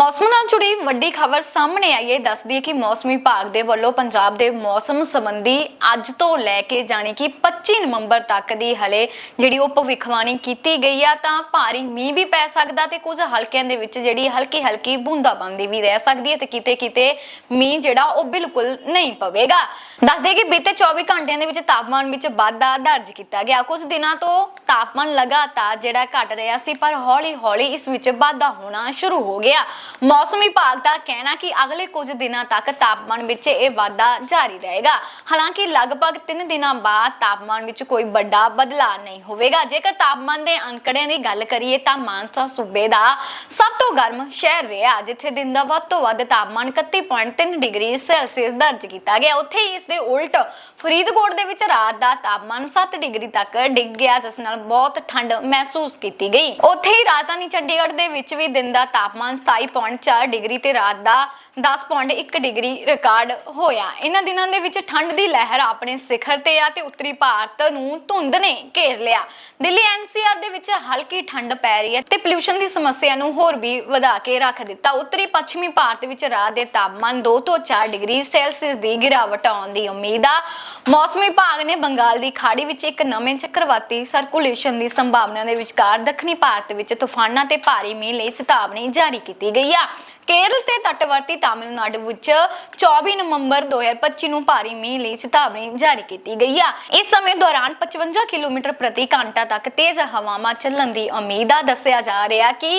ਮੌਸਮ ਨਾਲ ਜੁੜੀ ਵੱਡੀ ਖਬਰ ਸਾਹਮਣੇ ਆਈ ਹੈ। ਦੱਸਦੀ ਹੈ ਕਿ ਮੌਸਮੀ ਵਿਭਾਗ ਦੇ ਵੱਲੋਂ ਪੰਜਾਬ ਦੇ ਮੌਸਮ ਸੰਬੰਧੀ ਅੱਜ ਤੋਂ ਲੈ ਕੇ ਜਾਣੀ ਕਿ 25 ਨਵੰਬਰ ਤੱਕ ਦੀ ਹਲੇ ਜਿਹੜੀ ਉਹ ਭਵਿੱਖਬਾਣੀ ਕੀਤੀ ਗਈ ਆ, ਤਾਂ ਭਾਰੀ ਮੀਂਹ ਵੀ ਪੈ ਸਕਦਾ ਤੇ ਕੁਝ ਹਲਕਿਆਂ ਦੇ ਵਿੱਚ ਜਿਹੜੀ ਹਲਕੀ ਹਲਕੀ ਬੂੰਦਾਬਾਂਦੀ ਵੀ ਰਹਿ ਸਕਦੀ ਹੈ ਤੇ ਕਿਤੇ ਕਿਤੇ ਮੀਂਹ ਜਿਹੜਾ ਉਹ ਬਿਲਕੁਲ ਨਹੀਂ ਪਵੇਗਾ। ਦੱਸਦੇ ਕਿ ਬੀਤੇ 24 ਘੰਟਿਆਂ ਦੇ ਵਿੱਚ ਤਾਪਮਾਨ ਵਿੱਚ ਵਾਧਾ ਦਰਜ ਕੀਤਾ ਗਿਆ। ਕੁਝ ਦਿਨਾਂ ਤੋਂ ਤਾਪਮਾਨ ਲਗਾਤਾਰ ਜਿਹੜਾ ਘਟ ਰਿਹਾ ਸੀ, ਪਰ ਹੌਲੀ-ਹੌਲੀ ਇਸ ਵਿੱਚ ਵਾਧਾ ਹੋਣਾ ਸ਼ੁਰੂ ਹੋ ਗਿਆ। ਮੌਸਮ ਵਿਭਾਗ ਦਾ ਕਹਿਣਾ ਕਿ ਅਗਲੇ ਕੁਝ ਦਿਨਾਂ ਤੱਕ ਤਾਪਮਾਨ ਵਿੱਚ ਇਹ ਵਾਧਾ ਜਾਰੀ ਰਹੇਗਾ। ਹਾਲਾਂਕਿ ਲਗਭਗ 3 ਦਿਨਾਂ ਬਾਅਦ ਤਾਪਮਾਨ ਵਿੱਚ ਕੋਈ ਵੱਡਾ ਬਦਲਾਅ ਨਹੀਂ ਹੋਵੇਗਾ। ਜੇਕਰ ਤਾਪਮਾਨ ਦੇ ਅੰਕੜਿਆਂ ਦੀ ਗੱਲ ਕਰੀਏ ਤਾਂ ਮਾਨਸਾ ਸੂਬੇ ਦਾ ਸਭ ਤੋਂ ਗਰਮ ਸ਼ਹਿਰ ਰਿਹਾ, ਜਿੱਥੇ ਦਿਨ ਦਾ ਵੱਧ ਤੋਂ ਵੱਧ ਤਾਪਮਾਨ 31.3 ਡਿਗਰੀ ਸੈਲਸੀਅਸ ਦਰਜ ਕੀਤਾ ਗਿਆ। ਉੱਥੇ ਹੀ ਇਸ ਦੇ ਉਲਟ ਫਰੀਦਕੋਟ ਦੇ ਵਿੱਚ ਰਾਤ ਦਾ ਤਾਪਮਾਨ 7 ਡਿਗਰੀ ਤੱਕ ਡਿੱਗ ਗਿਆ, ਜਿਸ ਨਾਲ ਬਹੁਤ ਠੰਡ ਮਹਿਸੂਸ ਕੀਤੀ ਗਈ। ਉੱਥੇ ਹੀ ਰਾਜਧਾਨੀ ਚੰਡੀਗੜ੍ਹ ਦੇ ਵਿੱਚ ਵੀ ਦਿਨ ਦਾ ਤਾਪਮਾਨ 27.4 ਡਿਗਰੀ ਤੇ ਰਾਤ ਦਾ 10.1 ਡਿਗਰੀ ਰਿਕਾਰਡ ਹੋਇਆ। ਇਹਨਾਂ ਦਿਨਾਂ ਦੇ ਵਿੱਚ ਠੰਡ ਦੀ ਲਹਿਰ ਆਪਣੇ ਸਿਖਰ ਤੇ ਆ ਤੇ ਉੱਤਰੀ ਭਾਰਤ ਨੂੰ ਧੁੰਦ ਨੇ ਘੇਰ ਲਿਆ। ਦਿੱਲੀ ਐਨਸੀਆਰ ਦੇ ਵਿੱਚ ਹਲਕੀ ਠੰਡ ਪੈ ਰਹੀ ਹੈ ਤੇ ਪੋਲੂਸ਼ਨ ਦੀ ਸਮੱਸਿਆ ਨੂੰ ਹੋਰ ਵੀ ਵਧਾ ਕੇ ਰੱਖ ਦਿੱਤਾ। ਉੱਤਰੀ ਪੱਛਮੀ ਭਾਰਤ ਵਿੱਚ ਰਾਤ ਦੇ ਤਾਪਮਾਨ 2 ਤੋਂ 4 ਡਿਗਰੀ ਸੈਲਸੀਅਸ ਦੀ ਗਿਰਾਵਟ ਆਉਣ ਦੀ ਉਮੀਦ ਆ। ਮੌਸਮ ਵਿਭਾਗ ਨੇ ਬੰਗਾਲ ਦੀ ਖਾੜੀ ਵਿੱਚ ਇੱਕ ਨਵੇਂ ਚੱਕਰਵਾਤੀ ਸਰਕੂਲੇਸ਼ਨ ਦੀ ਸੰਭਾਵਨਾ ਦੇ ਵਿਚਕਾਰ ਦੱਖਣੀ ਭਾਰਤ ਵਿੱਚ ਤੂਫਾਨਾਂ ਤੇ ਭਾਰੀ ਮੀਂਹ ਲਈ ਚੇਤਾਵਨੀ ਜਾਰੀ ਕੀਤੀ ਗਈ। ਆ। ਕੇਰਲ ਤੇ ਤਟਵਰਤੀ ਤਾਮਿਲਨਾਡੂ ਵਿੱਚ 24 ਨਵੰਬਰ 2025 ਨੂੰ ਭਾਰੀ ਮੀਂਹ ਲਈ ਚੇਤਾਵਨੀ ਜਾਰੀ ਕੀਤੀ ਗਈ ਆ। ਇਸ ਸਮੇਂ ਦੌਰਾਨ 55 ਕਿਲੋਮੀਟਰ ਪ੍ਰਤੀ ਘੰਟਾ ਤੱਕ ਤੇਜ਼ ਹਵਾਵਾਂ ਚੱਲਣ ਦੀ ਉਮੀਦ ਆ। ਦੱਸਿਆ ਜਾ ਰਿਹਾ ਕਿ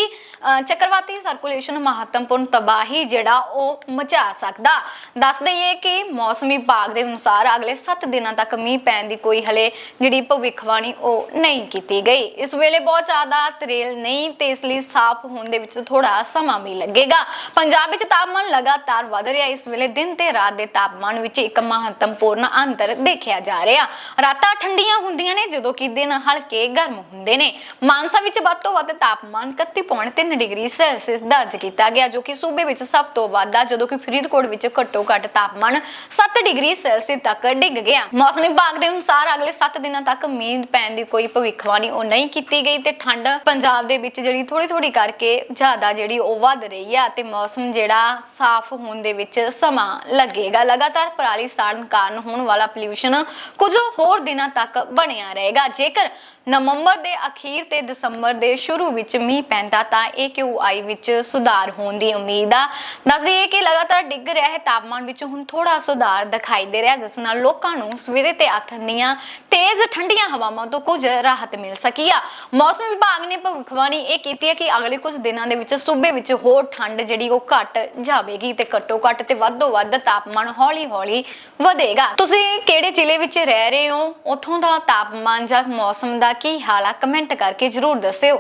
ਚੱਕਰਵਾਤੀ ਸਰਕੂਲੇਸ਼ਨ ਮਹੱਤਵਪੂਰਨ ਤਬਾਹੀ ਜਿਹੜਾ ਉਹ ਮਚਾ ਸਕਦਾ। ਦੱਸ ਦਈਏ ਕਿ ਮੌਸਮ ਵਿਭਾਗ ਦੇ ਅਨੁਸਾਰ ਅਗਲੇ 7 ਦਿਨਾਂ ਤੱਕ ਮੀਂਹ ਪੈਣ ਦੀ ਕੋਈ ਹਲੇ ਜਿਹੜੀ ਭਵਿੱਖਬਾਣੀ ਉਹ ਨਹੀਂ ਕੀਤੀ ਗਈ। ਇਸ ਵੇਲੇ ਬਹੁਤ ਜ਼ਿਆਦਾ ਤਰੇਲ ਨਹੀਂ ਤੇ ਇਸ ਲਈ ਸਾਫ਼ ਹੋਣ ਦੇ ਵਿੱਚ ਥੋੜਾ ਸਮਾਂ ਵੀ ਲੱਗੇਗਾ। ਪੰਜਾਬ ਵਿੱਚ ਤਾਪਮਾਨ ਲਗਾਤਾਰ ਵਧ ਰਿਹਾ। ਇਸ ਵੇਲੇ ਦਿਨ ਤੇ ਰਾਤ ਦੇ ਤਾਪਮਾਨ ਵਿੱਚ ਇੱਕ ਮਹੱਤਵਪੂਰਨ ਅੰਤਰ ਦੇਖਿਆ ਜਾ ਰਿਹਾ। ਰਾਤਾਂ ਠੰਡੀਆਂ ਹੁੰਦੀਆਂ ਨੇ, ਜਦੋਂ ਕਿ ਦਿਨ ਹਲਕੇ ਗਰਮ ਹੁੰਦੇ ਨੇ। ਮਾਨਸਾ ਵਿੱਚ ਵੱਧ ਤੋਂ ਵੱਧ ਤਾਪਮਾਨ 31.3 ਡਿਗਰੀ ਸੈਲਸੀਅਸ ਦਰਜ ਕੀਤਾ ਗਿਆ, ਜੋ ਕਿ ਸੂਬੇ ਵਿੱਚ ਸਭ ਤੋਂ ਵੱਧ ਆ, ਜਦੋਂ ਕਿ ਫਰੀਦਕੋਟ ਵਿੱਚ ਘੱਟੋ ਘੱਟ ਤਾਪਮਾਨ 7 ਡਿਗਰੀ ਸੈਲਸੀਅਸ ਤੱਕ ਡਿੱਗ ਗਿਆ। ਮੌਸਮ ਵਿਭਾਗ ਦੇ ਅਨੁਸਾਰ ਅਗਲੇ 7 ਦਿਨਾਂ ਤੱਕ ਮੀਂਹ ਪੈਣ ਦੀ ਕੋਈ ਭਵਿੱਖਬਾਣੀ ਉਹ ਨਹੀਂ ਕੀਤੀ ਗਈ ਤੇ ਠੰਡ ਪੰਜਾਬ ਦੇ ਵਿੱਚ ਜਿਹੜੀ ਥੋੜੀ ਥੋੜੀ ਕਰਕੇ ਜ਼ਿਆਦਾ ਜਿਹੜੀ ਉਹ ਵੱਧ ਰਹੀ ਆ ਤੇ ਮੌਸਮ ਜਿਹੜਾ ਸਾਫ਼ ਹੋਣ ਦੇ ਵਿੱਚ ਸਮਾਂ ਲੱਗੇਗਾ। ਲਗਾਤਾਰ ਪਰਾਲੀ ਸਾੜਨ ਕਾਰਨ ਹੋਣ ਵਾਲਾ ਪੋਲਿਊਸ਼ਨ ਕੁਝ ਹੋਰ ਦਿਨਾਂ ਤੱਕ ਬਣਿਆ ਰਹੇਗਾ। ਜੇਕਰ ਨਵੰਬਰ ਦੇ ਅਖੀਰ ਤੇ ਦਸੰਬਰ ਦੇ ਸ਼ੁਰੂ ਵਿੱਚ ਮੀਂਹ ਪੈਂਦਾ ਤਾਂ AQI ਵਿੱਚ ਸੁਧਾਰ ਹੋਣ ਦੀ ਉਮੀਦ ਆ। ਦੱਸ ਦਈਏ ਕਿ ਲਗਾਤਾਰ ਡਿੱਗ ਰਿਹਾ ਹੈ ਤਾਪਮਾਨ ਵਿੱਚ, ਹੁਣ ਥੋੜਾ ਸੁਧਾਰ ਦਿਖਾਈ ਦੇ ਰਿਹਾ, ਜਿਸ ਨਾਲ ਲੋਕਾਂ ਨੂੰ ਸਵੇਰੇ ਤੇ ਆਥਣ ਦੀਆਂ ਤੇਜ਼ ਠੰਡੀਆਂ ਹਵਾਵਾਂ ਤੋਂ ਕੁਝ ਰਾਹਤ ਮਿਲ ਸਕੀ ਆ। ਮੌਸਮ ਵਿਭਾਗ ਨੇ ਭਵਿੱਖਬਾਣੀ ਇਹ ਕੀਤੀ ਹੈ ਕਿ ਅਗਲੇ ਕੁਝ ਦਿਨਾਂ ਦੇ ਵਿੱਚ ਸੂਬੇ ਵਿੱਚ ਹੋਰ ਠੰਡ ਜਿਹੜੀ ਉਹ ਘਟ ਜਾਵੇਗੀ ਤੇ ਘੱਟੋ ਘੱਟ ਤੇ ਵੱਧੋ ਵੱਧ ਤਾਪਮਾਨ ਹੌਲੀ ਹੌਲੀ ਵਧੇਗਾ। ਤੁਸੀਂ ਕਿਹੜੇ ਜ਼ਿਲ੍ਹੇ ਵਿੱਚ ਰਹਿ ਰਹੇ ਹੋ? ਉੱਥੋਂ ਦਾ ਤਾਪਮਾਨ ਜਾਂ ਮੌਸਮ ਦਾ ਕੀ ਹਾਲ ਆ? ਕਮੈਂਟ ਕਰਕੇ ਜਰੂਰ ਦੱਸਿਓ।